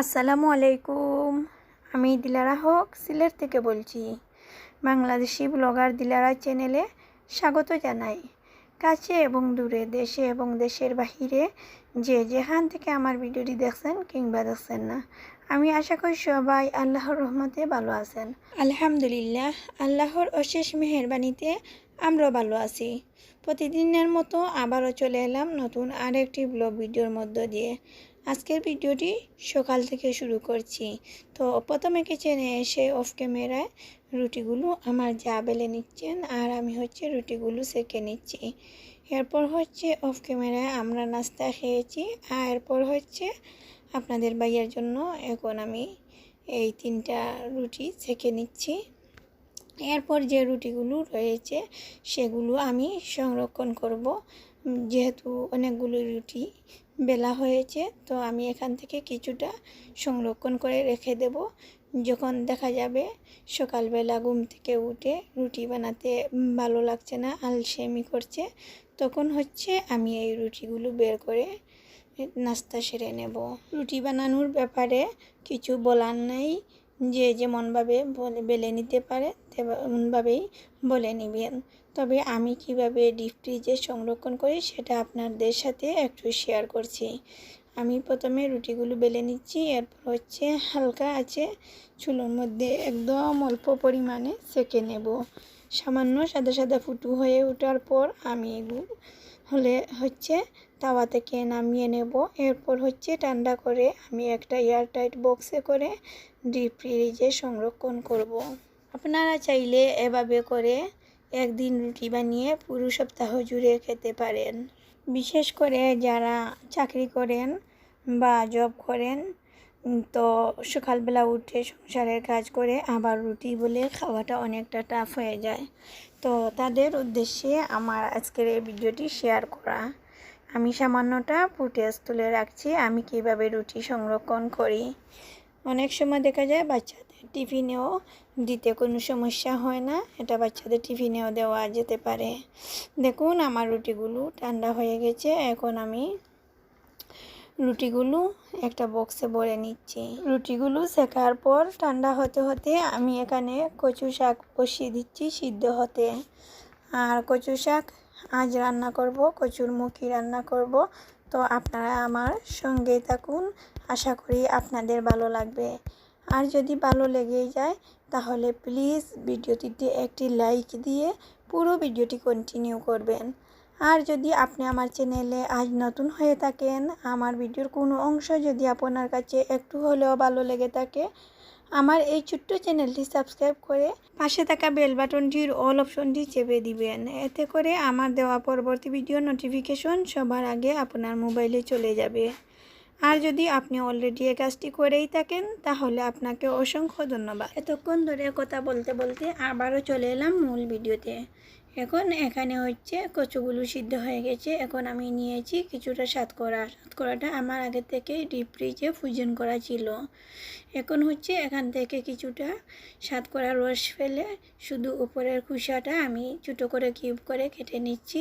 আসসালামু আলাইকুম। আমি দিলারা হক, সিলেট থেকে বলছি। বাংলাদেশি ব্লগার দিলারা চ্যানেলে স্বাগত জানাই। কাছে এবং দূরে, দেশে এবং দেশের বাহিরে যে যেখান থেকে আমার ভিডিওটি দেখছেন কিংবা দেখছেন না, আমি আশা করি সবাই আল্লাহর রহমতে ভালো আছেন। আলহামদুলিল্লাহ, আল্লাহর অশেষ মেহরবানিতে আমরাও ভালো আছি। প্রতিদিনের মতো আবারও চলে এলাম নতুন আরেকটি ব্লগ ভিডিওর মধ্য দিয়ে। আজকের ভিডিওটি সকাল থেকে শুরু করছি। তো প্রথমে কিচেনে এসে অফ ক্যামেরায় রুটিগুলো আমার যা বেলে নিচ্ছেন আর আমি হচ্ছে রুটিগুলো সেকে নিচ্ছি। এরপর হচ্ছে অফ ক্যামেরায় আমরা নাস্তা খেয়েছি আর এরপর হচ্ছে আপনাদের ভাইয়ের জন্য এখন আমি এই তিনটা রুটি সেকে নিচ্ছি। এরপর যে রুটিগুলো রয়েছে সেগুলো আমি সংরক্ষণ করব। যেহেতু অনেকগুলো রুটি বেলা হয়েছে, তো আমি এখান থেকে কিছুটা সংরক্ষণ করে রেখে দেব। যখন দেখা যাবে সকালবেলা ঘুম থেকে উঠে রুটি বানাতে ভালো লাগছে না, আলসেমি করছে, তখন হচ্ছে আমি এই রুটিগুলো বের করে নাস্তা সেরে নেব। রুটি বানানোর ব্যাপারে কিছু বলার নেই যে যেমনভাবে বলে, বেলে নিতে পারে, তেমনভাবেই বলে নেবেন। তবে আমি কীভাবে ডিপ ফ্রিজে সংরক্ষণ করি সেটা আপনাদের সাথে একটু শেয়ার করছি। আমি প্রথমে রুটিগুলো বেলে নিচ্ছি, এরপর হচ্ছে হালকা আছে, চুলোর মধ্যে একদম অল্প পরিমাণে সেকে নেব। সামান্য সাদা সাদা ফুটু হয়ে ওঠার পর আমি হলে হচ্ছে তাওয়া থেকে নামিয়ে নেব। এরপর হচ্ছে ঠান্ডা করে আমি একটা এয়ারটাইট বক্সে করে ডিপ ফ্রিজে সংরক্ষণ করব। আপনারা চাইলে এভাবে করে একদিন রুটি বানিয়ে পুরো সপ্তাহ জুড়ে খেতে পারেন। বিশেষ করে যারা চাকরি করেন বা জব করেন, তো সকালবেলা উঠে সংসারের কাজ করে আবার রুটি বলে খাওয়াটা অনেকটা টাফ হয়ে যায়। তো তাদের উদ্দেশ্যে আমার আজকের এই ভিডিওটি শেয়ার করা। আমি সামান্যটা ফুটেজ তুলে রাখছি, আমি কীভাবে রুটি সংরক্ষণ করি। অনেক সময় দেখা যায় বাচ্চাদের টিফিনেও দিতে কোনো সমস্যা হয় না, এটা বাচ্চাদের টিফিনেও দেওয়া যেতে পারে। দেখুন, আমার রুটিগুলো ঠান্ডা হয়ে গেছে, এখন আমি রুটিগুলো একটা বক্সে ভরে নিচ্ছি। রুটিগুলো শেখার পর ঠান্ডা হতে হতে আমি এখানে কচু শাক বসিয়ে দিচ্ছি সিদ্ধ হতে। আর কচু শাক আজ রান্না করব, কচুর মুখি রান্না করব। তো আপনারা আমার সঙ্গে থাকুন, আশা করি আপনাদের ভালো লাগবে। আর যদি ভালো লেগেই যায়, তাহলে প্লিজ ভিডিওটিতে একটি লাইক দিয়ে পুরো ভিডিওটি কন্টিনিউ করবেন। আর যদি আপনি আমার চ্যানেলে আজ নতুন হয়ে থাকেন, আমার ভিডিওর কোনো অংশ যদি আপনার কাছে একটু হলেও ভালো লেগে থাকে আমার এই ছোট্ট চ্যানেলটি সাবস্ক্রাইব করে পাশে থাকা বেল বাটনটির অল অপশনটি চেপে দিবেন। এতে করে আমার দেওয়া পরবর্তী ভিডিও নোটিফিকেশন সবার আগে আপনার মোবাইলে চলে যাবে। আর যদি আপনি অলরেডি এ কাজটি করেই থাকেন, তাহলে আপনাকে অসংখ্য ধন্যবাদ। এতক্ষণ ধরে কথা বলতে বলতে আবারও চলে এলাম মূল ভিডিওতে। এখন এখানে হচ্ছে কচুগুলো সিদ্ধ হয়ে গেছে। এখন আমি নিয়েছি কিছুটা সাতকরা। সাতকরাটা আমার আগে থেকে ডিপ ফ্রিজে ফুজন করা ছিল। এখন হচ্ছে এখান থেকে কিছুটা সাতকরা রস ফেলে শুধু উপরের খুসাটা আমি ছোটো করে কিউব করে কেটে নিচ্ছি।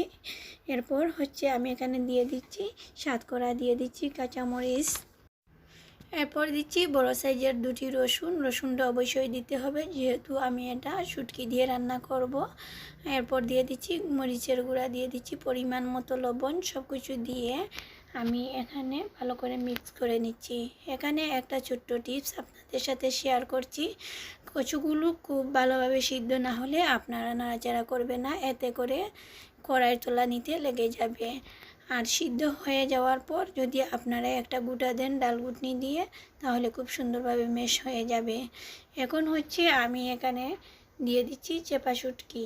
এরপর হচ্ছে আমি এখানে দিয়ে দিচ্ছি, সাতকরা দিয়ে দিচ্ছি কাঁচামরিচ। এরপর দিচ্ছি বড় সাইজের দুটি রসুন। রসুনটা অবশ্যই দিতে হবে, যেহেতু আমি এটা শুটকি দিয়ে রান্না করব। এরপর দিয়ে দিচ্ছি মরিচের গুঁড়া, দিয়ে দিচ্ছি পরিমাণ মতো লবণ। সব কিছু দিয়ে আমি এখানে ভালো করে মিক্স করে নিচ্ছি। এখানে একটা ছোট্ট টিপস আপনাদের সাথে শেয়ার করছি। কচুগুলো খুব ভালোভাবে সিদ্ধ না হলে আপনারা নাড়াচাড়া করবে না, এতে করে কড়াইয়ের তোলা নিতে লেগে যাবে। আর সিদ্ধ হয়ে যাওয়ার পর যদি আপনারা একটা গুটা দেন ডাল গুটনি দিয়ে, তাহলে খুব সুন্দরভাবে মেশ হয়ে যাবে। এখন হচ্ছে আমি এখানে দিয়ে দিচ্ছি চেপা শুটকি।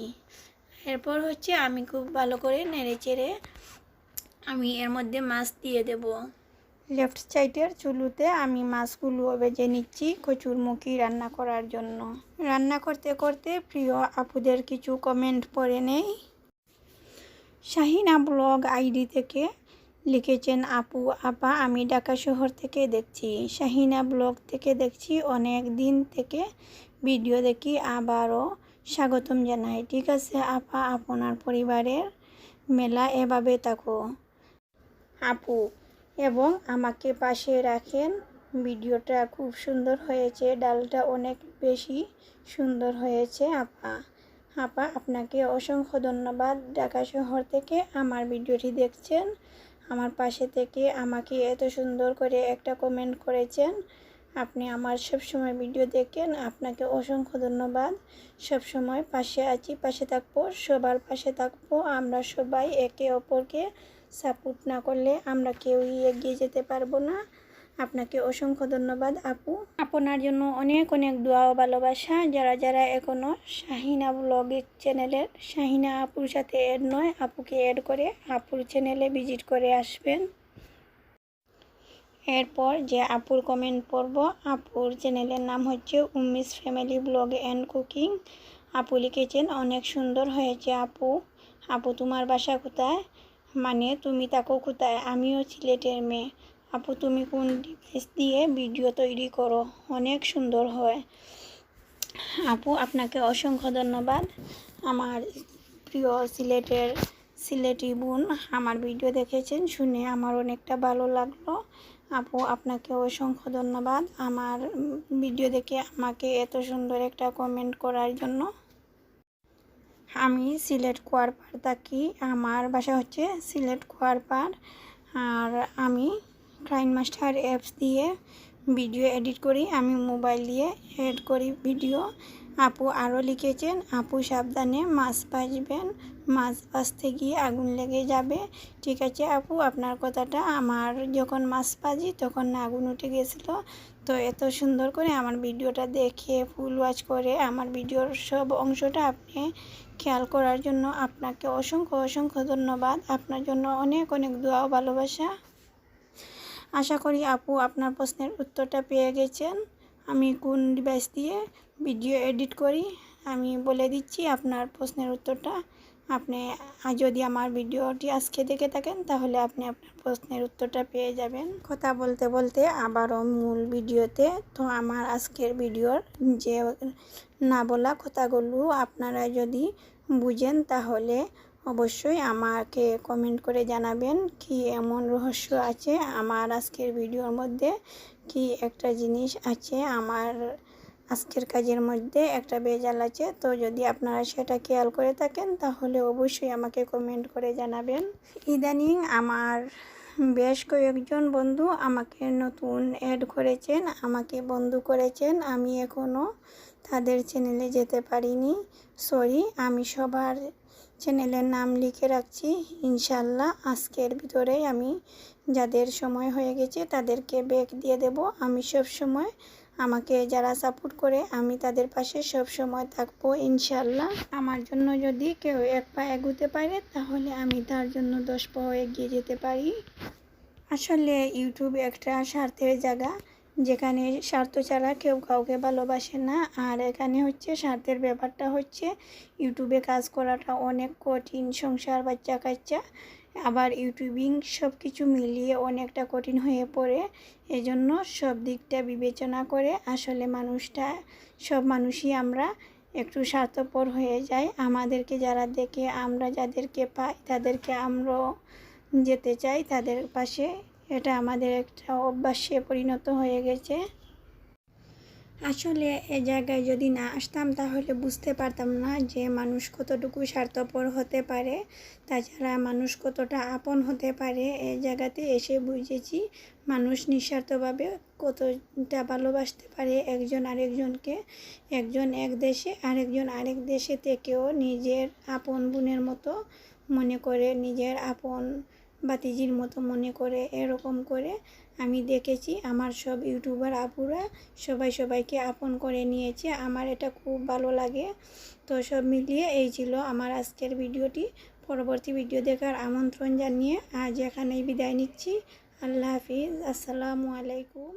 এরপর হচ্ছে আমি খুব ভালো করে নেড়ে চেড়ে আমি এর মধ্যে মাছ দিয়ে দেব। লেফট সাইডের চুলুতে আমি মাছগুলো ভেজে নিচ্ছি কচুর মুখি রান্না করার জন্য। রান্না করতে করতে প্রিয় আপুদের কিছু কমেন্ট পড়ে নেই। শাহিনা ব্লগ আইডি থেকে লিখেছেন, আপু, আপা, আমি ঢাকা শহর থেকে দেখছি। শাহিনা ব্লগ থেকে দেখছি, অনেক দিন থেকে ভিডিও দেখি, আবারও স্বাগতম জানাই। ঠিক আছে, আপা, আপনার পরিবারের মেলা এভাবে থাকো। আপু, এবং আমাকে পাশে রাখেন, ভিডিওটা খুব সুন্দর হয়েছে, ডালটা অনেক বেশি সুন্দর হয়েছে, আপা। আপা, আপনাকে অসংখ্য ধন্যবাদ। ঢাকা শহর থেকে আমার ভিডিওটি দেখছেন। আমার পাশে থেকে আমাকে এত সুন্দর করে একটা কমেন্ট করেছেন। আপনি আমার সব সময় ভিডিও দেখেন। আপনাকে অসংখ্য ধন্যবাদ। সব সময় পাশে আছি, পাশে থাকব, সবার পাশে থাকব। আমরা সবাই একে অপরকে সাপোর্ট না করলে আমরা কেউই এগিয়ে যেতে পারব না। আপনাকে অসংখ্য ধন্যবাদ, আপু। আপনার জন্য অনেক অনেক দোয়া ও ভালোবাসা। যারা যারা এখনও শাহিনা ব্লগ চ্যানেলের শাহিনা আপুর সাথে এড নয়, আপুকে এড করে আপুর চ্যানেলে ভিজিট করে আসবেন। এরপর যে আপুর কমেন্ট পড়ব, আপুর চ্যানেলের নাম হচ্ছে উম্মিস ফ্যামিলি ব্লগ অ্যান্ড কুকিং আপু লিখেছেন, অনেক সুন্দর হয়েছে আপু। আপু, তোমার বাসা কোথায়? মানে তুমি তাকো কোথায়? আমিও সিলেটের মেয়ে। আপু, তুমি কোন ডিভাইস দিয়ে ভিডিও তৈরি করো? অনেক সুন্দর হয়। আপু, আপনাকে অসংখ্য ধন্যবাদ। আমার প্রিয় সিলেটের সিলেটি বোন আমার ভিডিও দেখেছেন, শুনে আমার অনেকটা ভালো লাগল। আপু আপনাকে অসংখ্য ধন্যবাদ আমার ভিডিও দেখে আমাকে এত সুন্দর একটা কমেন্ট করার জন্য। আমি সিলেট কুয়ারপাড় থাকি, আমার বাসা হচ্ছে সিলেট কুয়ারপাড় আর আমি ক্রাইন মাস্টার অ্যাপস দিয়ে ভিডিও এডিট করি, আমি মোবাইল দিয়ে এড করি ভিডিও। আপু আরও লিখেছেন, আপু সাবধানে মাছ ভাজবেন, মাছ ভাজতে গিয়ে আগুন লেগে যাবে। ঠিক আছে আপু, আপনার কথাটা আমার যখন মাছ ভাজি তখন আগুন উঠে গেছিল। তো এত সুন্দর করে আমার ভিডিওটা দেখে, ফুল ওয়াচ করে, আমার ভিডিওর সব অংশটা আপনি খেয়াল করার জন্য আপনাকে অসংখ্য অসংখ্য ধন্যবাদ। আপনার জন্য অনেক অনেক দোয়া ভালোবাসা। আশা করি আপু আপনার প্রশ্নের উত্তরটা পেয়ে গেছেন। আমি কোন ডিভাইস দিয়ে ভিডিও এডিট করি, আমি বলে দিচ্ছি আপনার প্রশ্নের উত্তরটা। আপনি যদি আমার ভিডিওটি আজকে দেখে থাকেন, তাহলে আপনি আপনার প্রশ্নের উত্তরটা পেয়ে যাবেন। কথা বলতে বলতে আবারও মূল ভিডিওতে, তো আমার আজকের ভিডিওর যে না বলা কথাগুলো আপনারা যদি বুঝেন, তাহলে অবশ্যই আমাকে কমেন্ট করে জানাবেন কি এমন রহস্য আছে আমার আজকের ভিডিওর মধ্যে, কি একটা জিনিস আছে আমার আজকের কাজের মধ্যে, একটা বেজাল আছে। তো যদি আপনারা সেটা খেয়াল করে থাকেন, তাহলে অবশ্যই আমাকে কমেন্ট করে জানাবেন। ইদানিং আমার বেশ কয়েকজন বন্ধু আমাকে নতুন অ্যাড করেছেন, আমাকে বন্ধু করেছেন। আমি এখনও তাদের চ্যানেলে যেতে পারিনি। সরি আমি সবার চ্যানেলের নাম লিখে রাখছি। ইনশাল্লাহ আজকের ভিতরেই আমি যাদের সময় হয়ে গেছে তাদেরকে ব্যাগ দিয়ে দেব। আমি সব সময় আমাকে যারা সাপোর্ট করে আমি তাদের পাশে সব সময় থাকব ইনশাল্লাহ আমার জন্য যদি কেউ এক পা এগোতে পারে তাহলে আমি তার জন্য দশ পা এগিয়ে যেতে পারি। আসলে ইউটিউব একটা স্বার্থের জায়গা। যেখানে স্বার্থ ছাড়া কেউ কাউকে ভালোবাসে না। আর এখানে হচ্ছে স্বার্থের ব্যাপারটা হচ্ছে ইউটিউবে কাজ করাটা অনেক কঠিন, সংসার, বাচ্চা কাচ্চা। আবার ইউটিউবিং সব কিছু মিলিয়ে অনেকটা কঠিন হয়ে পড়ে। এজন্য সব দিকটা বিবেচনা করে আসলে মানুষটা, সব মানুষই আমরা একটু স্বার্থপর হয়ে যায় আমাদেরকে যারা দেখে, আমরা যাদেরকে পাই, তাদেরকে আমরাও যেতে চাই, তাদের পাশে এটা আমাদের একটা অভ্যাসে পরিণত হয়ে গেছে। আসলে এ জায়গায় যদি না আসতাম তাহলে বুঝতে পারতাম না যে মানুষ কতটুকু স্বার্থপর হতে পারে, তাছাড়া মানুষ কতটা আপন হতে পারে। এই জায়গাতে এসে বুঝেছি মানুষ নিঃস্বার্থভাবে কতটা ভালোবাসতে পারে একজন আরেকজনকে। একজন এক দেশে, আরেকজন আরেক দেশে থেকেও নিজের আপন বোনের মতো মনে করে, নিজের আপন বাতিজির মতো মনে করে, এরকম করে আমি দেখেছি। আমার সব ইউটিউবার আপুরা সবাই সবাইকে আপন করে নিয়েছে। আমার এটা খুব ভালো লাগে। তো সব মিলিয়ে এই ছিল আমার আজকের ভিডিওটি। পরবর্তী ভিডিও দেখার আমন্ত্রণ জানিয়ে আজ এখানেই বিদায় নিচ্ছি। আল্লাহ হাফিজ। আসসালামু আলাইকুম।